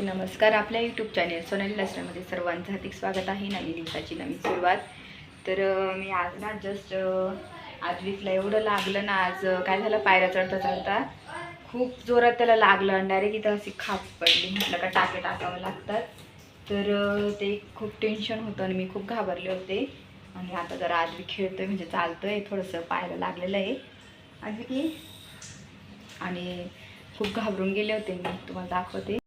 सर्वांचे नमस्कार. आपल्या यूट्यूब चॅनेल सोनाली लास्टमध्ये सर्वांचं हार्दिक स्वागत आहे. नवीन दिवसाची नवीन सुरुवात. तर मी आज ना जस्ट आज विकला एवढं लागलं ना आज काय झालं? पायऱ्या चढता चढता खूप जोरात त्याला लागलं आणि डायरेक्ट इथं अशी खाप पडली. म्हटलं का टाके टाकावं लागतात. तर ते खूप टेन्शन होतं आणि मी खूप घाबरले होते. आणि आता जरा आज खेळतोय म्हणजे चालतोय. थोडंसं पायला लागलेलं आहे. आज की आणि खूप घाबरून गेले होते मी. तुम्हाला दाखवते.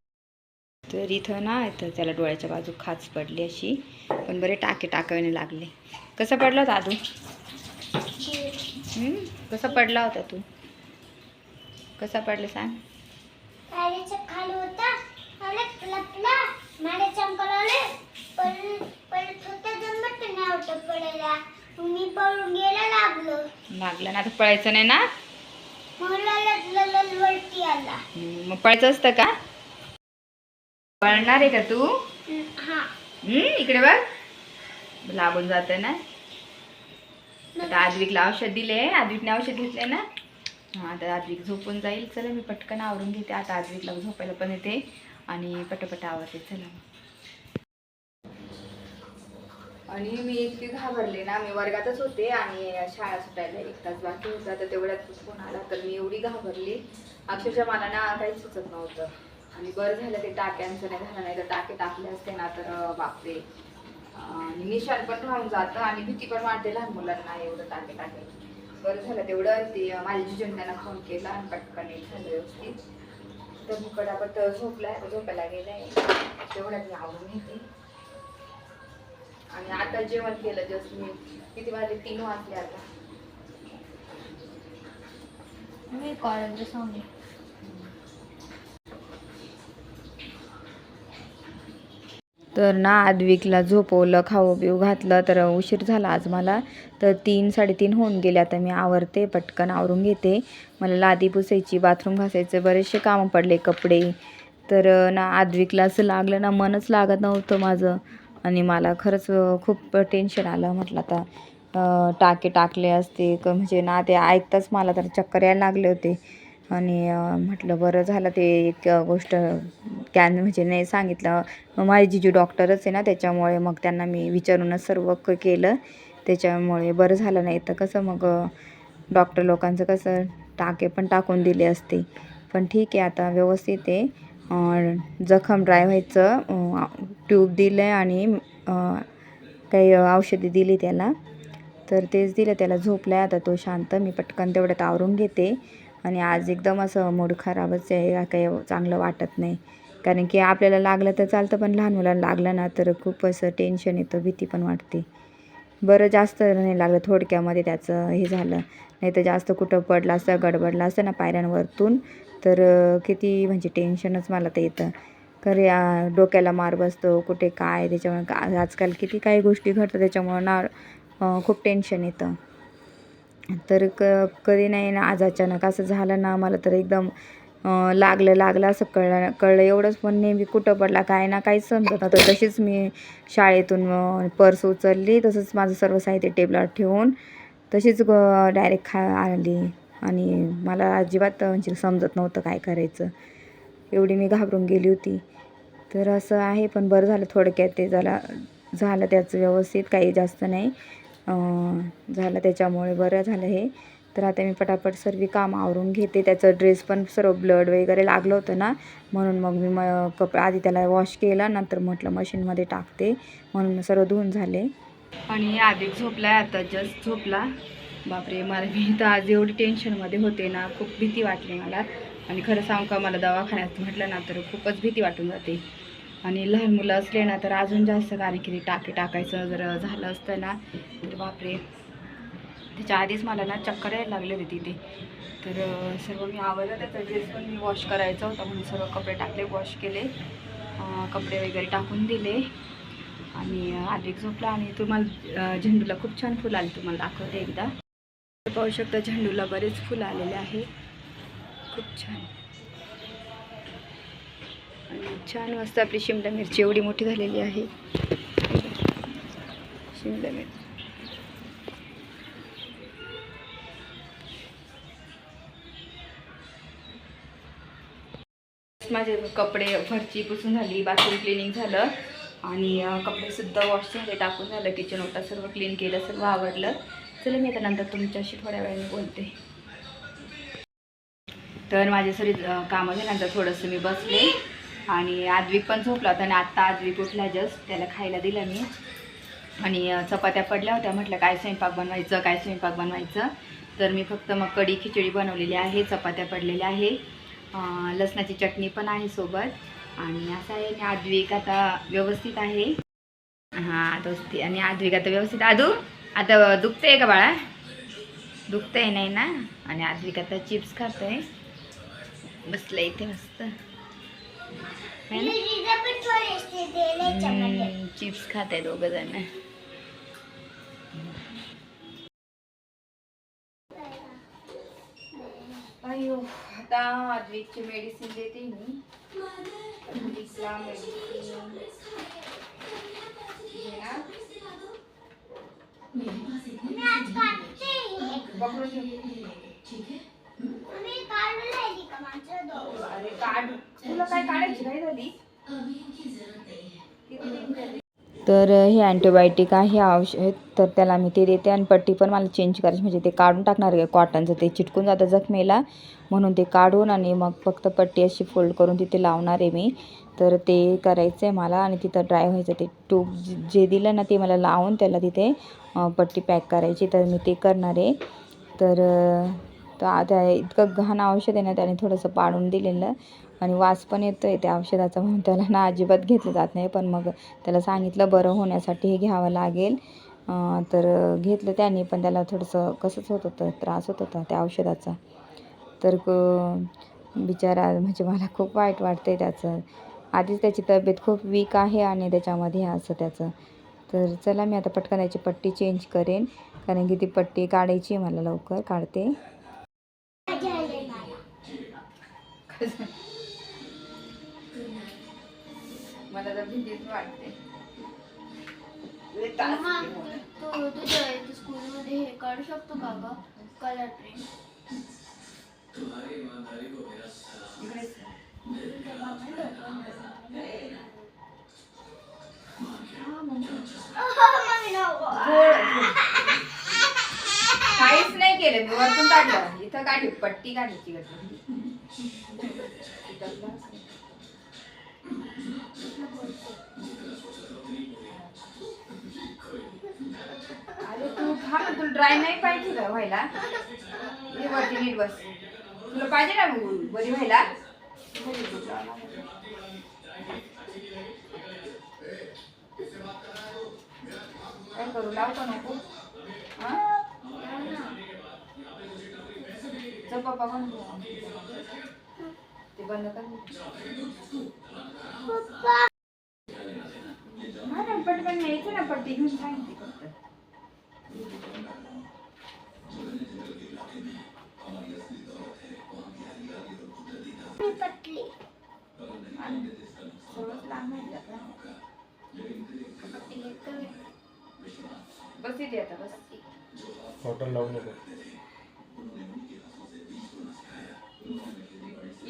तर इथं ना इथं त्याला डोळ्याच्या बाजू खाच पडली अशी. पण बरे टाके टाकावेने लागले. कसा पडला होता तू हम्म? कसा पडला होता तू? कसा पडला सांग? लागलो. लागलं ना आता पळायचं नाही ना? मग पळायचं असतं का? पळणार आहे का तू? हा. हम्म, इकडे बघ. लागून जातं ना. आता आद्विकला औषध दिले आद्विकने औषध घेतले ना. हां आता आद्विक झोपून जाईल. चला मी पटकन आवरून घेते. आता आद्विकला झोपायला पण येते. आणि पटापट आवरते. चला. आणि मी इतकी घाबरले ना. मी वर्गातच होते आणि शाळा सुटायला एक तास बाकी होता. तर तेवढ्यात फोन आला. तर मी एवढी घाबरली. अक्षरशः मला ना काहीच सुचत नव्हतं. आणि बरं झालं ते टाक्यांचं नाही झालं नाही तर टाके टाकले असते ना तर बापरे. आणि निशाण पण राहून जातं आणि भीती पण वाटते लहान मुलांना एवढं टाके टाके. बरं झालं तेवढं ते माझी माझ्या जिजून त्यांना फोन केला आणि पटकन एक झालं व्यवस्थित. तर मी पटापट झोपलाय झोपायला गेलाय तेवढ्यात मी आवडून घेते आणि आता जेवण केलं जस्ट मी. किती वाजले? तीन वाजले आता. मी कॉलेजला सांगू तर ना आदविकला झोपवलं खाऊ बिऊ घातलं तर उशीर झाला आज मला. तर तीन साडेतीन होऊन गेले. आता मी आवरते पटकन आवरून घेते. मला लादी पुसायची बाथरूम घासायचं बरेचसे कामं पडले कपडे. तर ना आद्विकला असं लागलं ना मनच लागत नव्हतं माझं. आणि मला खरंच खूप टेन्शन आलं. म्हटलं आता टाके टाकले असते. म्हणजे ना ते ऐकताच मला तर चक्कर यायला लागले होते. आणि म्हटलं बरं झालं ते एक गोष्ट कॅन म्हणजे नाही सांगितलं. माझी जिजू डॉक्टरच आहे ना त्याच्यामुळे मग त्यांना मी विचारूनच सर्व क केलं. त्याच्यामुळे बरं झालं नाही तर कसं मग डॉक्टर लोकांचं कसं टाके पण टाकून दिले असते. पण ठीक आहे आता व्यवस्थित आहे. जखम ड्राय व्हायचं ट्यूब दिलं आहे आणि काही औषधी दिली त्याला. तर तेच दिलं त्याला झोपलं आहे आता तो शांत मी पटकन तेवढ्यात आवरून घेते. आणि आज एकदम असं मूड खराबच आहे. काही चांगलं वाटत नाही. कारण की आपल्याला लागलं तर चालतं पण लहान मुलांना लागलं ना तर खूप असं टेन्शन येतं भीती पण वाटते. बरं जास्त नाही लागलं थोडक्यामध्ये त्याचं हे झालं. नाही तर जास्त कुठं पडलं असतं गडबडलं असतं ना पायऱ्यांवरतून तर किती म्हणजे टेन्शनच मला तर येतं. खरे डोक्याला मार बसतो कुठे काय त्याच्यामुळे का आजकाल किती काही गोष्टी घडतात त्याच्यामुळं ना खूप टेन्शन येतं. तर क कधी नाही ना आज अचानक असं झालं ना मला तर एकदम लागलं लागलं असं कळलं कळलं. एवढंच पण नेहमी कुठं पडला काय ना काहीच समजत नव्हतं. तशीच मी शाळेतून पर्स उचलली तसंच माझं सर्व साहित्य टेबलावर ठेवून तशीच डायरेक्ट खा आली. आणि मला अजिबात म्हणजे समजत नव्हतं काय करायचं. एवढी मी घाबरून गेली होती. तर असं आहे पण बरं झालं थोडक्यात ते झाला झालं त्याचं व्यवस्थित काही जास्त नाही. झालं त्याच्यामुळे बरं झालं हे. तर आता मी पटापट सर्व काम आवरून घेते. त्याचं ड्रेस पण सर्व ब्लड वगैरे लागलं होतं ना म्हणून मग मी म कप आधी त्याला वॉश केला नंतर म्हटलं मशीनमध्ये टाकते म्हणून सर्व धुवून झाले. आणि आधी झोपला आता जस्ट झोपला. बापरे मला मी तर आज एवढी टेन्शनमध्ये होते ना खूप भीती वाटली मला. आणि खरं सांगू का मला दवाखान्यात म्हटलं ना तर खूपच भीती वाटून जाते. आणि लहान मुलं असले ना तर अजून जास्त कारण टाकी टाकायचं जर झालं असतं ना तर बापरे. त्याच्या आधीच मला ना चक्कर यायला लागले होते तिथे. तर सर्व मी आवडलं त्याचा ड्रेस पण मी वॉश करायचा होता म्हणून सर्व कपडे टाकले वॉश केले. कपडे वगैरे टाकून दिले. आणि अधिक झोपला आणि तुम्हाला झेंडूला खूप छान फुलं आले तुम्हाला दाखवते एकदा. पाहू शकता झेंडूला बरेच फुलं आलेले आहे. खूप छान. आणि छान मस्त आपली शिमला मिरची एवढी मोठी झालेली आहे. शिमला मिरची माझे कपडे फरची पुसून झाली बाथरूम क्लिनिंग झालं आणि कपडेसुद्धा वॉश झाले टाकून झालं किचन ओटा सर्व क्लीन केलं सर्व आवडलं चला मी आता नंतर तुमच्याशी थोड्या वेळाने बोलते. तर माझे सरी कामं झाल्यानंतर थोडंसं मी बसले. आणि आद्विक पण झोपला होता आणि आत्ता आद्विक उठला जस्ट त्याला खायला दिलं मी. आणि चपात्या पडल्या होत्या. म्हटलं काय स्वयंपाक बनवायचं काय स्वयंपाक बनवायचं? तर मी फक्त मग कढी खिचडी बनवलेली आहे चपात्या पडलेल्या आहे. लसणाची चटणी पण आहे सोबत. आणि असं आहे आणि आद्विक आता व्यवस्थित आहे. हां दोस्ती आणि आद्विक आता व्यवस्थित. आदू आता दुखतंय का बाळा? दुखतंय नाही ना? आणि आद्विक आता चिप्स खातोय. बसलं इथे मस्त. ना चिप्स खात आहे दोघं जण अयो आता आद्विकची मेडिसिन देते मी. मेडिसिन मी अरे काढ. तुला काय काढायची काय झाली? किती दिन झाली? तर हे अँटीबायोटिक आहे औषध. तर त्याला मी ते देते आणि पट्टी पण मला चेंज करायची. म्हणजे ते काढून टाकणार आहे कॉटनचं ते चिटकून जातं जखमेला. म्हणून ते काढून आणि मग फक्त पट्टी अशी फोल्ड करून तिथे लावणार आहे मी. तर ते करायचं आहे मला आणि तिथं ड्राय व्हायचं. ते ट्यूब जे दिलं ना ते मला लावून त्याला तिथे पट्टी पॅक करायची. तर मी ते करणार आहे. तर तर आता इतकं घाण औषध आहे ना त्याने थोडंसं पाडून दिलेलं. आणि वास पण येतो आहे त्या औषधाचा म्हणून त्याला ना अजिबात घेतलं जात नाही. पण मग त्याला सांगितलं बरं होण्यासाठी हे घ्यावं लागेल. तर घेतलं त्याने पण त्याला थोडंसं कसंच होत होतं त्रास होत होता त्या औषधाचा. तर क- बिचारा म्हणजे मला खूप वाईट वाटतं आहे त्याचं. आधीच त्याची तब्येत खूप वीक आहे आणि त्याच्यामध्ये असं त्याचं. तर चला मी आता पटकन त्याची पट्टी चेंज करेन. कारण की ती पट्टी काढायची आहे मला लवकर काढते झालंय मला. मला तर भीतीच वाटते. तू तुझ्या स्कूलमध्ये हे काढू शकतो का ग? कलर प्रिंट मम्मी नको. काहीच नाही केलं मी वरतून काढलं. इथं काढली पट्टी काढायची अरे तू खा ना तुला ड्राय नाही पाहिजे का व्हायला. ये वरती नीट बस. तुला पाहिजे ना मग बरी व्हायला? काय करू? लावतो का नको. हा? चल पप्पा पण ते बंद कर. हा ना पटकन यायचं ना पट्टी घेऊन सांगितली फक्त. सर्वच लांब आहे आता. बस इथे आता बस. हॉटेल लावू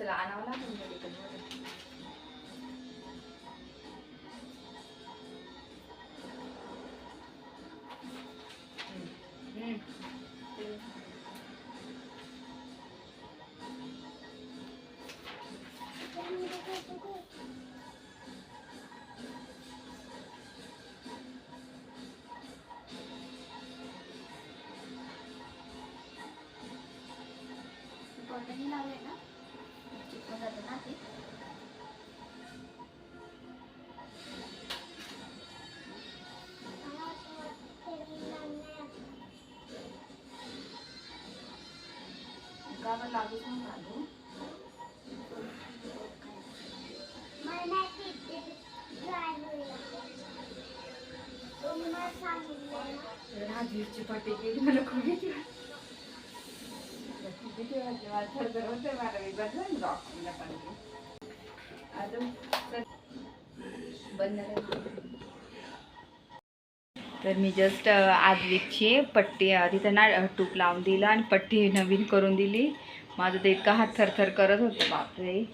टाकीवर नाही घातली बरी पावत किती पाहिजे इथेच राहिली ना इथं. हे असं आणावं लागेल medical मध्ये. हम्म. हम्म. ते- कॉटनही लावले ना मला सांगितलं ना. राजवीरची पट्टी केली मला खूप भीती वाटली. खूप भीती वाटली. मला थरथर होतंय मला. मी बसले ना rock ला पण. अजून तर- बंद नाही. तर मी जस्ट आदवीची पट्टी तिथं ना तूप लावून दिलं आणि पट्टी नवीन करून दिली माझं ते इतका हात थरथर करत होतं बापरे.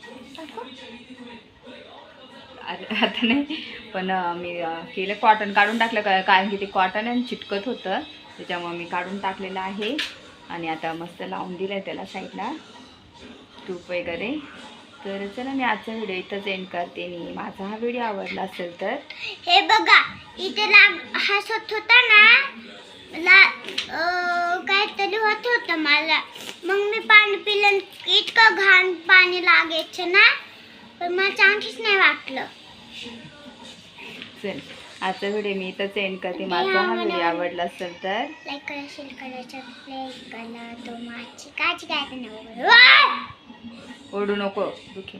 अरे आता नाही पण मी केलं कॉटन काढून टाकलं का- कारण की ते कॉटन आणि चिटकत होतं. त्याच्यामुळे मी काढून टाकलेलं आहे. आणि आता मस्त लावून दिलं आहे त्याला साईडला तूप वगैरे. तर चला मी आजचा व्हिडिओ इथंच एंड करते. मी माझा हा व्हिडिओ आवडला असेल तर? हे बघा इथे लाग हसत होता ना ला काहीतरी होत होतं मला. इतकं घाण पाणी लागायचं ना? पण मला चांगलीच नाही वाटलं. चल आजचा व्हिडिओ मी इथंच एंड करते. माझा हा व्हिडिओ आवडला असेल तर. लाईक करा शेअर करा सबस्क्राईब करा. तो माझी काळजी काय नाही ओढू नको दुखी.